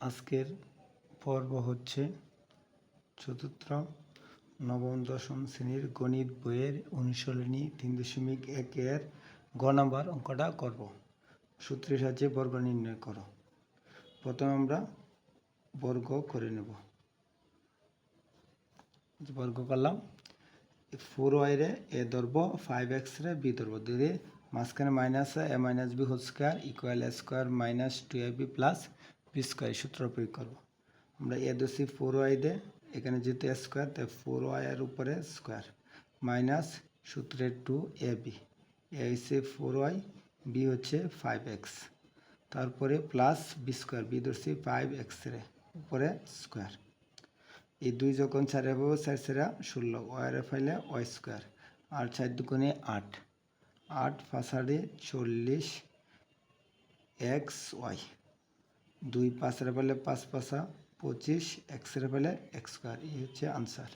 আজকের পর্ব হচ্ছে চতুর্থ নবম দশম শ্রেণির গণিত বইয়ের অনুশীলনী তিন দশমিক একের গ নাম্বার অঙ্কটা করব। সূত্রের সাহায্যে বর্গ নির্ণয় করো। প্রথমে আমরা বর্গ করে নেব। বর্গ করলাম। ফোর ওয়াইরে এ ধরব, ফাইভ এক্স রে বি ধরব। দিদি মাঝখানে minus A, minus B whole square equal A square minus two A B plus B square সূত্র প্রয়োগ করব। আমরা এ দোষী ফোর ওয়াই দে এখানে যেহেতু স্কোয়ার তাই ফোর ওয়াইয়ের উপরে স্কোয়ার মাইনাস সূত্রে টু এ বি এ হচ্ছে ফোর ওয়াই বি হচ্ছে ফাইভ এক্স তারপরে প্লাস বি স্কোয়ার বি ধরছি ফাইভ এক্স রে উপরে স্কোয়ার এই দুই যখন চারে পাবো চার চারা ষোলো ওয়ারে ফাইলে ওয়াই স্কোয়ার আর চার দুগুণে আট। আট পাঁচাড়ে চল্লিশ এক্স ওয়াই দুই পাঁচের পেলে পাঁচ পাঁচা পঁচিশ এক্সের পেলে এক্স স্কোয়ার এই হচ্ছে আনসার